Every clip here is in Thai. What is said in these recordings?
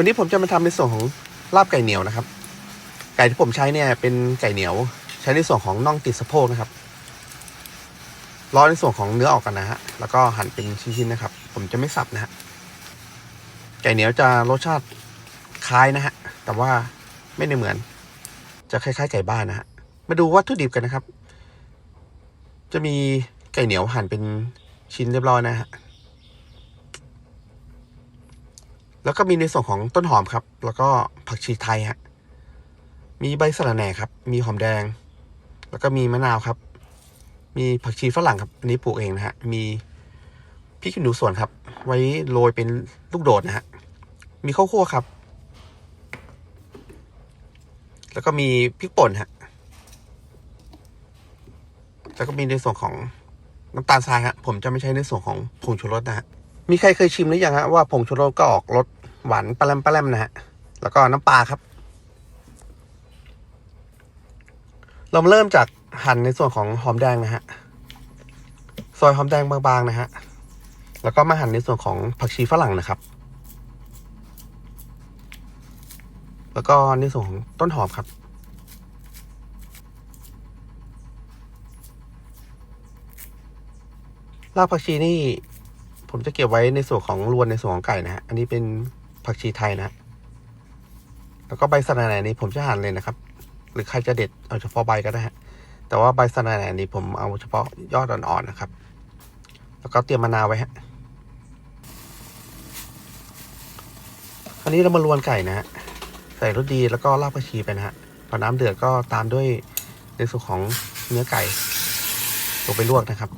วันนี้ผมจะมาทำในส่วนของลาบไก่เหนียวนะครับ ไก่ที่ผมใช้เนี่ยเป็นไก่เหนียว ใช้ในส่วนของน่องติดสะโพกนะครับร้อในส่วนของเนื้อออกกันนะฮะแล้วก็หั่นเป็นชิ้นๆนะครับ ผมจะไม่สับนะฮะไก่เหนียวจะรสชาติคล้ายนะฮะแต่ว่าไม่ได้เหมือน จะคล้ายๆไก่บ้านนะฮะมาดูวัตถุดิบกันนะครับ จะมีไก่เหนียวหั่นเป็นชิ้นเรียบร้อยนะฮะ แล้วก็มีในส่วนของต้นหอมครับ แล้วก็ผักชีไทยฮะ มีใบสะระแหน่ครับ มีหอมแดง แล้วก็มีมะนาวครับ มีผักชีฝรั่งครับ อันนี้ปลูกเองนะฮะ มีพริกขี้หนูสวนครับ ไว้โรยเป็นลูกโดดนะฮะ มีข้าวคั่วครับ แล้วก็มีพริกป่นฮะ แล้วก็มีในส่วนของน้ำตาลทรายฮะ ผมจะไม่ใช้ในส่วนของผงชูรสนะฮะมีใครเคยชิมหรือยังฮะว่าผงชูรสก็ออกรส หวานปลาแรมปลาแรมนะฮะ แล้วก็น้ำปลาครับ เราาเริ่มจากหั่นในส่วนของหอมแดงนะฮะ ซอยหอมแดงบางๆนะฮะ แล้วก็มาหั่นในส่วนของผักชีฝรั่งนะครับ แล้วก็ในส่วนของต้นหอมครับรากผักชีนี่ผมจะเก็บไว้ในส่วนของรวนในส่วนของไก่นะฮะ อันนี้เป็น ผักชีไทยนะฮะแล้วก็ใบสะระแหน่นี้ผมจะหั่นเลยนะครับ หรือใครจะเด็ดเอาเฉพาะใบก็ได้ฮะแต่ว่าใบสะระแหน่นี้ผมเอาเฉพาะยอดอ่อนๆนะครับ แล้วก็เตรียมมะนาวไว้ฮะคราวนี้เรามารวนไก่นะฮะใส่รสดีแล้วก็รากผักชีไปนะฮะพอน้ำเดือดก็ตามด้วยในส่วนของเนื้อไก่ลงไปลวกนะครับ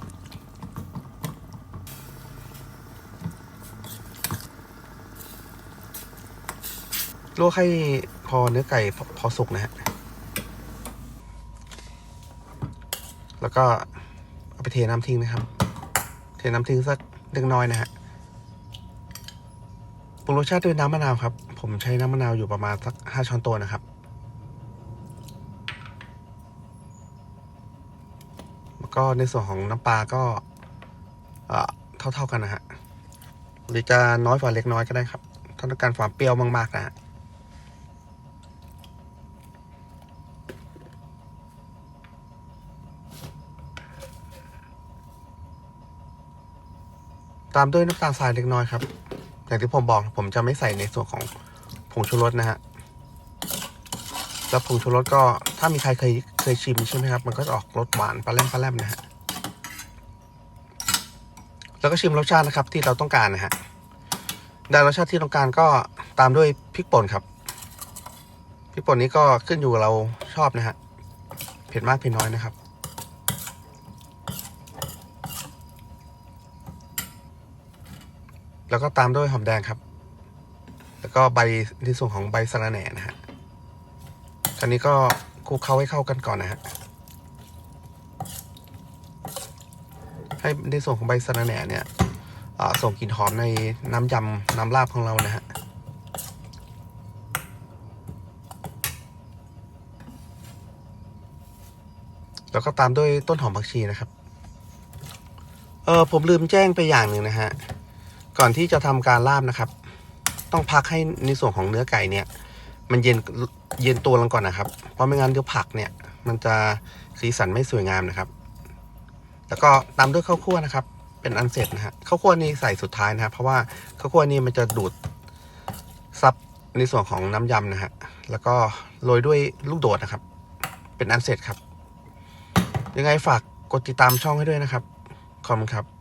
ลวกให้พอเนื้อไก่พอพอสุกนะฮะ แล้วก็เอาไปเทน้ำทิ้งนะครับ เทน้ำทิ้งสักเล็กน้อยนะฮะปรุงรสชาติด้วยน้ำมะนาวครับ ผมใช้น้ำมะนาวอยู่ประมาณสักห้าช้อนโต๊ะนะครับ แล้วก็ในส่วนของน้ำปลาก็เอ่อเท่าๆกันนะฮะหรือจะน้อยกว่าเล็กน้อยก็ได้ครับถ้าต้องการความเปรี้ยวมากๆนะฮะ ตามด้วยน้ำตาลทรายเล็กน้อยครับ อย่างที่ผมบอกผมจะไม่ใส่ในส่วนของผงชูรสนะฮะแล้วผงชูรสก็ถ้ามีใครเคยเคยชิมใช่ไหมครับ มันก็จะออกรสหวานปลาแรมปลาแรมนะฮะแล้วก็ชิมรสชาตินะครับ ที่เราต้องการนะฮะได้รสชาติที่ต้องการก็ตามด้วยพริกป่นครับพริกป่นนี้ก็ขึ้นอยู่เราชอบนะฮะเผ็ดมากเผ็ดน้อยนะครับ แล้วก็ตามด้วยหอมแดงครับ แล้วก็ใบในส่วนของใบสะระแหน่นะฮะคราวนี้ก็คลุกเคล้าให้เข้ากันก่อนนะฮะให้ในส่วนของใบสะระแหน่เนี่ยส่งกลิ่นหอมในน้ำยำน้ำลาบของเรานะฮะแล้วก็ตามด้วยต้นหอมผักชีนะครับ เออผมลืมแจ้งไปอย่างหนึ่งนะฮะ ก่อนที่จะทำการลาบนะครับ ต้องพักให้ในส่วนของเนื้อไก่เนี่ย มันเย็นเย็นตัวลงก่อนนะครับ เพราะไม่งั้นเดี๋ยวผักเนี่ย มันจะสีสันไม่สวยงามนะครับ แล้วก็ตามด้วยข้าวคั่วนะครับ เป็นอันเสร็จนะฮะข้าวคั่วนี่ใส่สุดท้ายนะครับ เพราะว่าข้าวคั่วนี่มันจะดูดซับในส่วนของน้ำยำนะฮะแล้วก็โรยด้วยลูกโดดนะครับ เป็นอันเสร็จครับ ยังไงฝากกดติดตามช่องให้ด้วยนะครับขอบคุณครับ